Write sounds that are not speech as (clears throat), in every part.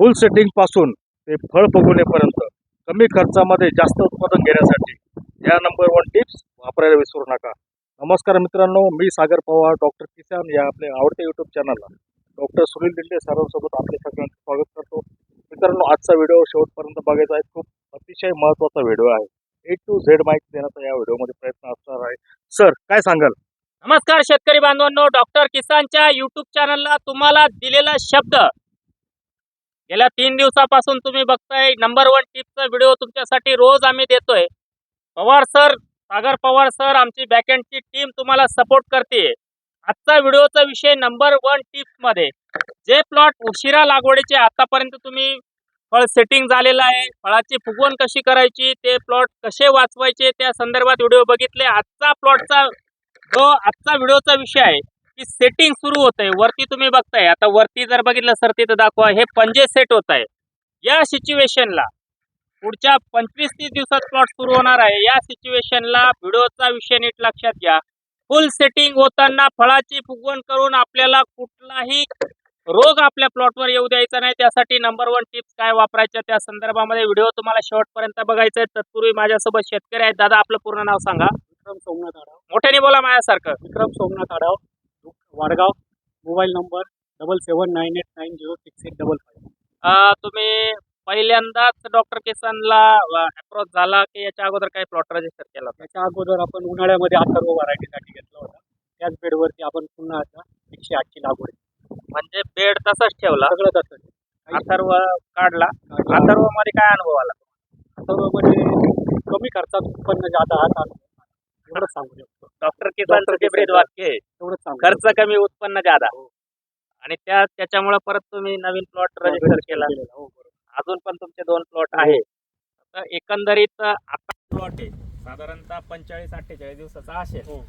फुल सेटिंगपासून ते फळ फुगवणेपर्यंत कमी खर्चामध्ये जास्त उत्पादन घेण्यासाठी या नंबर वन टिप्स वापरायला विसरू नका. नमस्कार मित्रांनो मी सागर पवार डॉक्टर किसान या आपल्या आवडत्या यूट्यूब चॅनलला डॉक्टर सुनील दिंडे सरांसोबत आपले सगळ्यांचं स्वागत करतो. मित्रांनो आजचा व्हिडिओ शेवटपर्यंत बघायचा आहे. खूप अतिशय महत्त्वाचा व्हिडिओ आहे. ए टू झेड माहिती देण्याचा या व्हिडिओमध्ये प्रयत्न असणार आहे. सर काय सांगाल? नमस्कार शेतकरी बांधवांनो डॉक्टर किसानच्या युट्यूब चॅनलला तुम्हाला दिलेला शब्द गेल्या तीन दिवसापासून तुम्ही बघताय नंबर वन टिपचा व्हिडिओ तुमच्यासाठी रोज आम्ही देतोय. पवार सर सागर पवार सर आमची बॅकएंडची टीम तुम्हाला सपोर्ट करते आजचा व्हिडिओचा विषय नंबर वन टिप्समध्ये. जे प्लॉट उशिरा लागवडीचे आतापर्यंत तुम्ही फळ सेटिंग झालेलं आहे फळाची फुगवण कशी करायची ते प्लॉट कसे वाचवायचे त्या संदर्भात व्हिडिओ बघितले. आजचा प्लॉटचा जो आजचा व्हिडिओचा विषय आहे की सेटिंग सुरू होत आहे वरती तुम्ही बघताय. आता वरती जर बघितलं सर तिथं दाखवा. हे पंजे सेट होत आहे या सिच्युएशनला पुढच्या पंचवीस तीस दिवसात प्लॉट सुरू होणार आहे. या सिच्युएशनला व्हिडिओचा विषय नीट लक्षात घ्या. फुल सेटिंग होताना फळाची फुगवण करून आपल्याला कुठलाही रोग आपल्या प्लॉटवर येऊ द्यायचा नाही. त्यासाठी नंबर वन टिप्स काय वापरायच्या त्या संदर्भामध्ये व्हिडिओ तुम्हाला शेवटपर्यंत बघायचा आहे तत्पूर्वी माझ्यासोबत शेतकरी आहेत. दादा आपलं पूर्ण नाव सांगा. विक्रम सोमनाथ आढाव. मोठ्याने बोला माझ्यासारखं Vikram Somnath Adhav. Wadgaon mobile number double seven nine eight nine zero six eight double five तुम्ही पहिल्यांदाच डॉक्टर किसनला अप्रोच झाला की याच्या अगोदर काही प्लॉट रजिस्टर केला? त्याच्या अगोदर आपण उन्हाळ्यामध्ये अथर्व व्हरायटीसाठी घेतला होता. त्याच बेडवरती आपण पुन्हा आता एकशे आठची लागवड. म्हणजे बेड तसाच ठेवला? सगळं तसंच अथर्व काढला. अथर्वमध्ये काय अनुभव आला? अथर्वमध्ये कमी खर्चात उत्पन्न जादा हात आलं एवढंच सांगू शकतो. डॉक्टर किसनचं ब्रीद वाक्य आहे एवढंच सांगू खर्च कमी उत्पन्न जादा हो. आणि त्या त्याच्यामुळे परत तुम्ही नवीन प्लॉट रजिस्टर केला. हो, बरोबर. अजून पण तुमचे दोन प्लॉट आहे तर एकंदरीत आता प्लॉट आहे. साधारणतः पंचेचाळीस अठ्ठेचाळीस दिवसाचा असेल हो.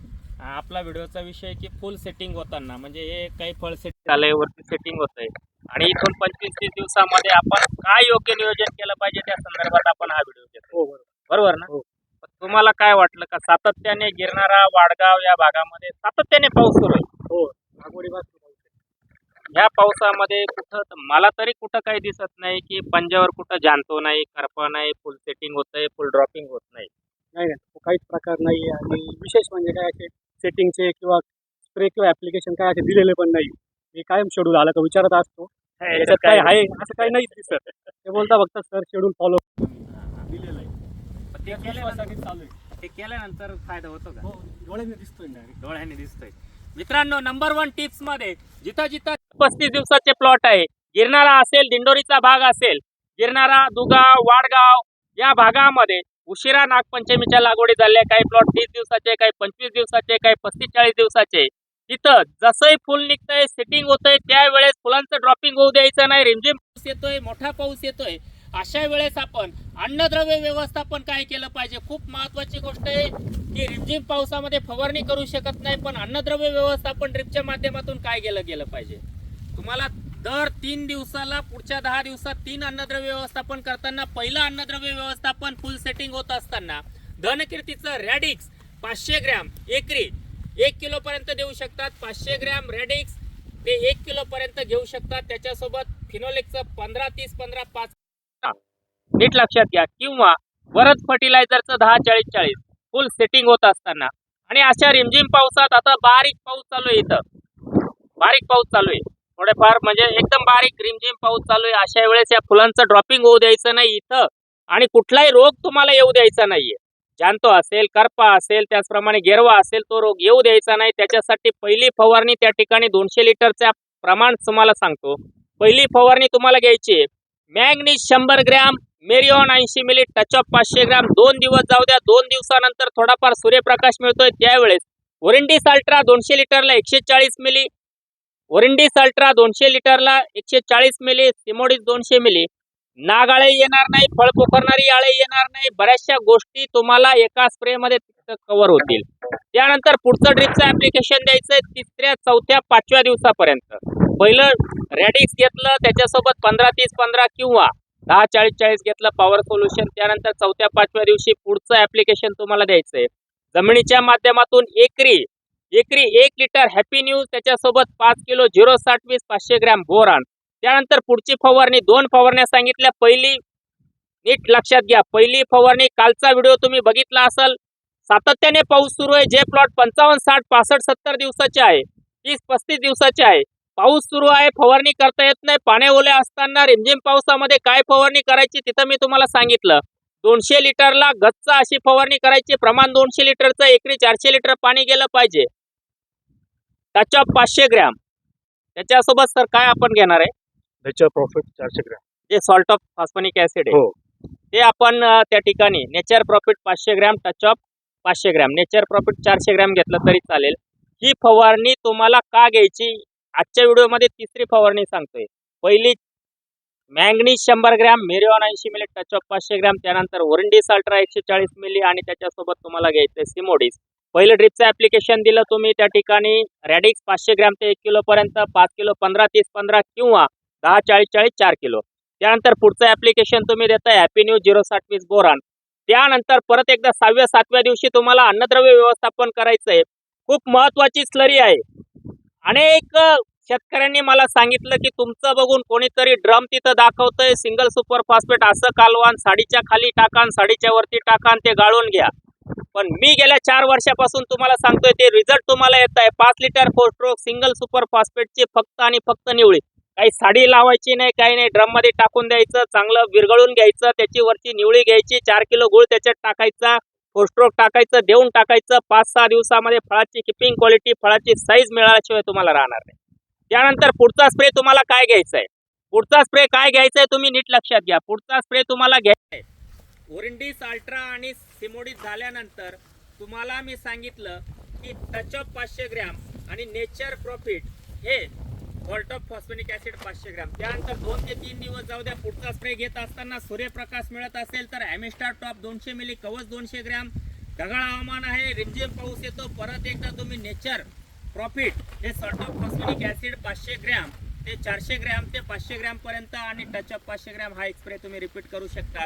आपला व्हिडिओचा विषय की फुल सेटिंग होताना. म्हणजे हे काही फळ सेट झालंय वरती सेटिंग होत आहे आणि इथून पंचवीस तीस दिवसामध्ये आपण काय योग्य नियोजन केलं पाहिजे त्या संदर्भात आपण हा व्हिडिओ घेतो हो बरोबर. बरोबर ना? हो. तुम्हाला काय वाटलं का? सातत्याने गिरणारा वाडगाव या भागामध्ये सातत्याने पाऊस सुरू आहे. हो लागवडीपासून ह्या पावसामध्ये कुठं मला तरी कुठं काही दिसत नाही की पंजावर कुठं जाणतो नाही करपा नाही फुल सेटिंग होत आहे फुल ड्रॉपिंग होत नाही. नाही नाही. तो काहीच प्रकार नाही आहे आणि विशेष म्हणजे काय असे सेटिंगचे किंवा स्प्रे किंवा ऍप्लिकेशन काय असे दिलेले पण नाही. मी कायम शेड्यूल आला का विचारत असतो. याच्यात काय आहे? असं काही नाही दिसत. ते बोलता फक्त सर शेड्यूल फॉलो ते चालू आहे. ते केल्यानंतर फायदा होतो का? हो डोळ्याने दिसतोय डायरेक्ट डोळ्यांनी दिसतोय. मित्रांनो नंबर वन टिप्समध्ये जिथं जिथं पस्तीस दिवसाचे प्लॉट आहे गिरणारा असेल दिंडोरीचा भाग असेल गिरणारा दुगाव वाडगाव या भागामध्ये उशिरा नागपंचमीच्या लागवडी झाल्या काही प्लॉट तीस दिवसाचे काही पंचवीस दिवसाचे काही पस्तीस चाळीस दिवसाचे. तिथं जसंही फुल निघतंय सेटिंग होतंय त्यावेळेस फुलांचं ड्रॉपिंग होऊ द्यायचं नाही रिमझिम पाऊस येतोय मोठा पाऊस येतोय. अशा वेळेस आपण अन्नद्रव्य व्यवस्थापन काय केलं पाहिजे? खूप महत्वाची गोष्ट आहे की रिमझिम पावसामध्ये फवारणी करू शकत नाही पण अन्नद्रव्य व्यवस्थापन ड्रिपच्या माध्यमातून काय केलं गेलं पाहिजे? तुम्हाला दर तीन दिवसाला पुढच्या दहा दिवसात तीन अन्नद्रव्य व्यवस्थापन करताना पहिलं अन्नद्रव्य व्यवस्थापन फुल सेटिंग होत असताना धनकीर्तीचं रॅडिक्स पाचशे ग्रॅम एकरी एक किलो पर्यंत देऊ शकतात पाचशे ग्रॅम रॅडिक्स ते एक किलो पर्यंत घेऊ शकतात. त्याच्यासोबत फिनोलेक्सचं पंधरा तीस पंधरा पाच नीट लक्षात घ्या. किंवा वरद फर्टिलायझरचं दहा चाळीस चाळीस. फुल सेटिंग होत असताना. आणि अशा रिमझिम पावसात आता बारीक पाऊस चालू आहे इथं. बारीक पाऊस चालू आहे. थोडेफार म्हणजे एकदम बारीक रिमझिम पाऊस चालू आहे. अशा वेळेस या फुलांचं ड्रॉपिंग होऊ द्यायचं नाही इथं. आणि कुठलाही रोग तुम्हाला येऊ द्यायचा नाहीये. जांतो असेल करपा असेल त्याचप्रमाणे गेरवा असेल तो रोग येऊ द्यायचा नाही. त्याच्यासाठी पहिली फवारणी त्या ठिकाणी दोनशे लिटरच्या प्रमाण तुम्हाला सांगतो. पहिली फवारणी तुम्हाला घ्यायची आहे. मॅग्नीज शंभर ग्रॅम मेरिओन ऐंशी मिली टच ऑफ पाचशे ग्रॅम. दोन दिवस जाऊ द्या दोन दिवसानंतर थोडाफार सूर्यप्रकाश मिळतोय त्यावेळेस. ओरिंडीस अल्ट्रा दोनशे लिटरला एकशे चाळीस मिली. ओरिंडीस अल्ट्रा दोनशे लिटरला एकशे चाळीस मिली. सिमोडीस दोनशे मिली. नाग आळे येणार नाही फळ पोखरणारी आळे येणार नाही. बऱ्याचशा गोष्टी तुम्हाला एका स्प्रे मध्ये कव्हर होतील. त्यानंतर पुढचं ड्रिपचं ऍप्लिकेशन द्यायचंय तिसऱ्या चौथ्या पाचव्या दिवसापर्यंत. पहिलं रॅडिक्स घेतलं त्याच्यासोबत पंधरा तीस पंधरा किंवा दहा चाळीस चाळीस घेतलं पॉवर सोल्युशन त्यानंतर चौथ्या पाचव्या दिवशी पुढचं ऍप्लिकेशन तुम्हाला द्यायचंय. जमिनीच्या माध्यमातून एकरी एकरी एक लिटर हॅपी न्यूज त्याच्यासोबत पाच किलो झिरो साठ वीस पाचशे ग्रॅम बोरान. त्यानंतर पुढची फवारणी दोन फवारण्या सांगितल्या. पहिली नीट लक्षात घ्या. पहिली फवारणी कालचा व्हिडिओ तुम्ही बघितला असाल. सातत्याने पाऊस सुरू आहे. जे प्लॉट पंचावन्न साठ पासष्ट सत्तर दिवसाचे आहे. तीस पस्तीस दिवसाचे आहे. पाऊस सुरू आहे फवारणी करता येत नाही. पाण्या ओल्या असताना रिमझिम पावसामध्ये काय फवारणी करायची तिथं मी तुम्हाला सांगितलं. दोनशे लिटरला गच्चा अशी फवारणी करायची. प्रमाण दोनशे लिटरचं एकरी चारशे लिटर पाणी गेलं पाहिजे. टचअप पाचशे ग्रॅम. त्याच्यासोबत सर काय आपण घेणार आहे? नेचर प्रॉफिट चारशे ग्रॅम. जे सॉल्ट ऑफ फॉस्फोनिक ऍसिड आहे. हो. ते आपण त्या ठिकाणी नेचर प्रॉफिट पाचशे ग्रॅम टचअप पाचशे ग्रॅम. नेचर प्रॉफिट चारशे ग्रॅम घेतलं तरी चालेल. ही फवारणी तुम्हाला का घ्यायची? आजच्या व्हिडिओमध्ये तिसरी फवारणी सांगतोय. पहिली मॅंगनीज शंभर ग्रॅम मेरिओन ऐंशी मिली टचअप पाचशे ग्रॅम त्यानंतर ओरंडीस अल्ट्रा एकशे चाळीस मिली आणि त्याच्यासोबत तुम्हाला घ्यायचं सिमोडीस. पहिलं ड्रिपचं ऍप्लिकेशन दिलं तुम्ही त्या ठिकाणी रॅडिक्स पाचशे ग्रॅम ते एक किलोपर्यंत पाच किलो पंधरा तीस पंधरा किंवा दहा चाळीस चाळीस चार किलो. त्यानंतर पुढचं ऍप्लिकेशन तुम्ही देताय हॅपी न्यू झिरो साठ वीस बोरान. त्यानंतर परत एकदा सहाव्या सातव्या दिवशी तुम्हाला अन्नद्रव्य व्यवस्थापन करायचंय. खूप महत्वाची स्लरी आहे. अनेक शेतकऱ्यांनी मला सांगितलं की तुमचं बघून कोणीतरी ड्रम तिथं दाखवतंय सिंगल सुपर फॉस्फेट असं कालवान साडीच्या खाली टाकान साडीच्या वरती टाकान ते गाळून घ्या. पण मी गेल्या चार वर्षापासून तुम्हाला सांगतोय ते रिझल्ट तुम्हाला येत आहे पाच लिटर फोस्ट्रोक सिंगल सुपर फॉस्फेटचे फक्त आणि फक्त निवळी काही साडी लावायची नाही काही नाही. ड्रममध्ये टाकून द्यायचं चांगलं विरघळून घ्यायचं त्याची वरची निवळी घ्यायची. चार किलो गुळ त्याच्यात टाकायचा. फोस्ट्रोक टाकायचं देऊन टाकायचं पाच सहा दिवसामध्ये फळाची किपिंग क्वालिटी फळाची साईज मिळाल्याशिवाय तुम्हाला राहणार नाही. त्यानंतर पुढचा स्प्रे तुम्हाला काय घ्यायचा आहे पुढचा स्प्रे काय घ्यायचा आहे तुम्ही नीट लक्षात घ्या. पुढचा स्प्रे तुम्हाला घ्यायचा आहे ओरिंडीस अल्ट्रा आणि सिमोडीस झाल्यानंतर तुम्हाला मी सांगितलं की टचअप पाचशे ग्रॅम आणि नेचर प्रॉफिट हे व्हॉल्ट ऑफ फॉस्फेनिक ऍसिड पाचशे ग्रॅम. त्यानंतर दोन ते तीन दिवस जाऊ द्या पुढचा स्प्रे घेत असताना सूर्यप्रकाश मिळत असेल तर ॲमेस्टार टॉप दोनशे मिली कवच दोनशे ग्रॅम. ढगाळ हवामान आहे रिमझिम पाऊस येतो परत एकदा तुम्ही नेचर प्रॉफिट हे सॉल्ट ऑफ फॉस्फेनिक ऍसिड पाचशे ग्रॅम ते चारशे ग्रॅम ते पाचशे ग्रॅम पर्यंत आणि टचअप पाचशे ग्रॅम हा एक स्प्रे तुम्ही रिपीट करू शकता.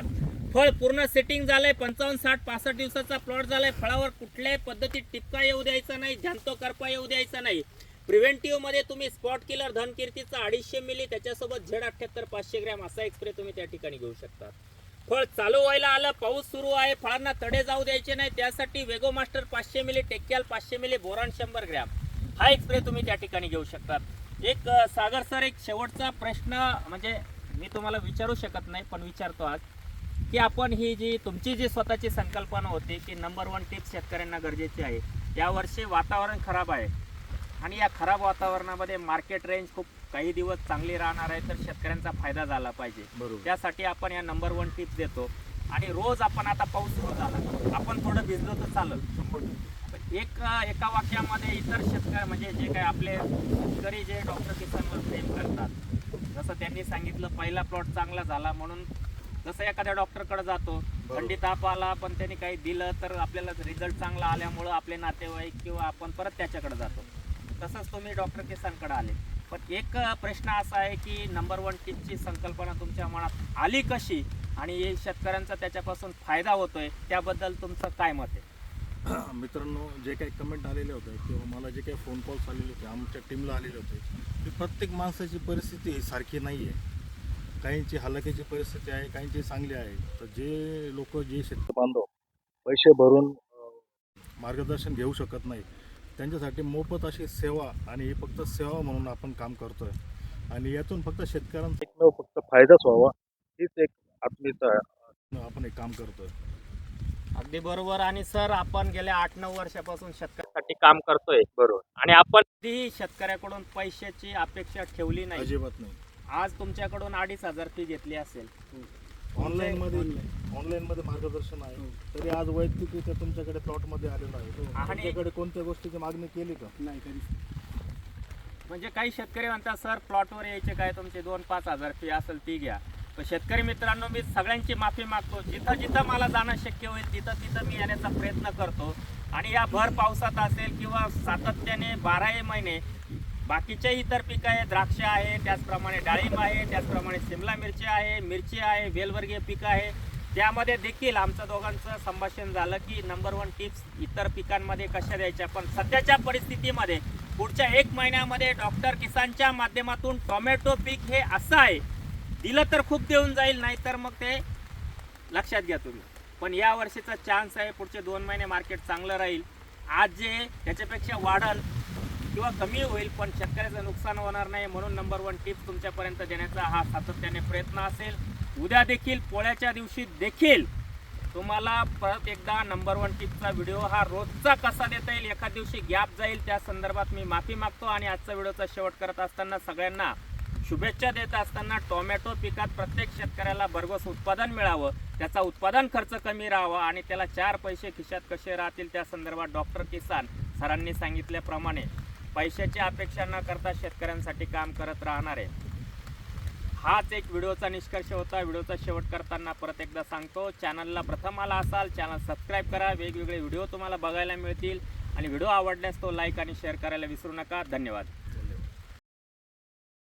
फळ पूर्ण सेटिंग झालंय पंचावन्न साठ पासष्ट दिवसाचा प्लॉट झालाय. फळावर कुठल्याही पद्धतीत टिपका येऊ द्यायचा नाही जांतो करपा येऊ द्यायचा नाही. प्रिव्हेंटिव्हमध्ये तुम्ही स्पॉट किलर धनकीर्तीचा अडीचशे मिली त्याच्यासोबत झेड अठ्ठ्याहत्तर पाचशे ग्रॅम असा एक्सप्रे तुम्ही त्या ठिकाणी घेऊ शकता. फळ चालू व्हायला आलं पाऊस सुरू आहे फळांना तडे जाऊ द्यायचे नाही त्यासाठी वेगो मास्टर पाचशे मिली टेक्याल पाचशे मिली बोरान शंभर ग्रॅम. हा एक्सप्रे तुम्ही त्या ठिकाणी घेऊ शकतात एक सागर सर एक शेवटचा प्रश्न म्हणजे मी तुम्हाला विचारू शकत नाही पण विचारतो आज की आपण ही जी तुमची जी स्वतःची संकल्पना होती की नंबर वन टिप्स शेतकऱ्यांना गरजेची आहे यावर्षी वातावरण खराब आहे. आणि या खराब वातावरणामध्ये मार्केट रेंज खूप काही दिवस चांगली राहणार आहे तर शेतकऱ्यांचा फायदा झाला पाहिजे. बरोबर. त्यासाठी आपण या नंबर वन टिप्स देतो. आणि रोज आपण आता पाऊस सुरू झाला. आपण थोडं भिजलो तर चालेल. एक एका वाक्यामध्ये इतर शेतकरी म्हणजे जे काही आपले शेतकरी जे डॉक्टर किसानवर प्रेम करतात जसं त्यांनी सांगितलं पहिला प्लॉट चांगला झाला म्हणून जसं एखाद्या डॉक्टरकडे जातो थंडी ताप आला पण त्यांनी काही दिलं तर आपल्याला रिझल्ट चांगला आल्यामुळं आपले नातेवाईक किंवा आपण परत त्याच्याकडे जातो. तसंच तुम्ही डॉक्टर केसांकडे आले. पण एक प्रश्न असा आहे की नंबर वन टीपची संकल्पना तुमच्या मनात आली कशी? आणि शेतकऱ्यांचा त्याच्यापासून फायदा होतोय त्याबद्दल तुमचं काय मत आहे? (clears throat) मित्रांनो जे काही कमेंट आलेले होते किंवा मला जे काही फोन कॉल्स आलेले होते आमच्या टीमला आलेले होते की प्रत्येक माणसाची परिस्थिती ही सारखी नाही आहे काहींची हलाखीची परिस्थिती आहे काहींची चांगली आहे. तर जे लोक जे शेतकरी बांधव पैसे भरून मार्गदर्शन घेऊ शकत नाही त्यांच्यासाठी मोफत अशी सेवा आणि ही फक्त सेवा म्हणून आपण काम करतोय. आणि यातून फक्त शेतकऱ्यांचा एकमेव फक्त फायदाच व्हावा हीच एक आत्मीयता आपण हे काम करतोय. अगदी बरोबर. आणि सर आपण गेल्या आठ नऊ वर्षापासून शेतकऱ्यासाठी काम करतोय. बरोबर. आणि आपण कधीही शेतकऱ्याकडून पैशाची अपेक्षा ठेवली नाही. अजिबात नाही. आज तुमच्याकडून अडीच हजार फी घेतली असेल. ऑनलाईन मध्ये ऑनलाईन मध्ये मार्गदर्शन आहे. तरी आज वैयक्तिकरित्या तुमच्याकडे प्लॉटमध्ये आलेलो आहे. आणि- तुमच्याकडे कोणत्या गोष्टीची मागणी केली का? नाही कधीच म्हणजे काही शेतकरी म्हणतात सर प्लॉटवर यायचे काय? तुमचे दोन पाच हजार फी असेल ती घ्या. पण शेतकरी मित्रांनो मी सगळ्यांची माफी मागतो. जिथं जिथं मला जाणं शक्य होईल तिथं तिथं मी येण्याचा प्रयत्न करतो. आणि या भर पावसात असेल किंवा सातत्याने बाराही महिने बाकीचे इतर पिकं आहे द्राक्ष आहे त्याचप्रमाणे डाळिंब आहे त्याचप्रमाणे शिमला मिरची आहे मिरची आहे वेलवर्गीय पिकं आहे. त्यामध्ये देखील आमचं दोघांचं संभाषण झालं की नंबर वन टिप्स इतर पिकांमध्ये कशा द्यायच्या. पण सध्याच्या परिस्थितीमध्ये पुढच्या एक महिन्यामध्ये डॉक्टर किसानच्या माध्यमातून टोमॅटो पीक हे असं आहे. दिलं तर खूप देऊन जाईल नाहीतर मग ते लक्षात घ्या तुम्ही. पण या वर्षीचा चान्स आहे पुढचे दोन महिने मार्केट चांगलं राहील. आज जे त्याच्यापेक्षा वाढल किंवा कमी होईल पण शेतकऱ्याचं नुकसान होणार नाही म्हणून नंबर वन टिप्स तुमच्यापर्यंत देण्याचा हा सातत्याने प्रयत्न असेल. उद्या देखील पोळ्याच्या दिवशी देखील तुम्हाला परत एकदा नंबर वन टिपचा व्हिडिओ हा रोजचा कसा देता येईल एखाद दिवशी गॅप जाईल त्या संदर्भात मी माफी मागतो आणि आजचा व्हिडिओचा शेवट करत असताना सगळ्यांना शुभेच्छा देत असताना टोमॅटो पिकात प्रत्येक शेतकऱ्याला भरघोस उत्पादन मिळावं त्याचा उत्पादन खर्च कमी राहावा आणि त्याला चार पैसे खिशात कसे राहतील त्या संदर्भात डॉक्टर किसान सरांनी सांगितल्याप्रमाणे पैशाची अपेक्षा न करता शेतकऱ्यांसाठी काम करत राहणार आहे. हाच एक व्हिडिओचा निष्कर्ष होता. व्हिडिओचा शेवट करताना परत एकदा सांगतो चॅनलला प्रथम आला असाल चॅनल सबस्क्राईब करा. वेगवेगळे व्हिडिओ तुम्हाला बघायला मिळतील. आणि व्हिडिओ आवडल्यास तो लाईक आणि शेअर करायला विसरू नका. धन्यवाद.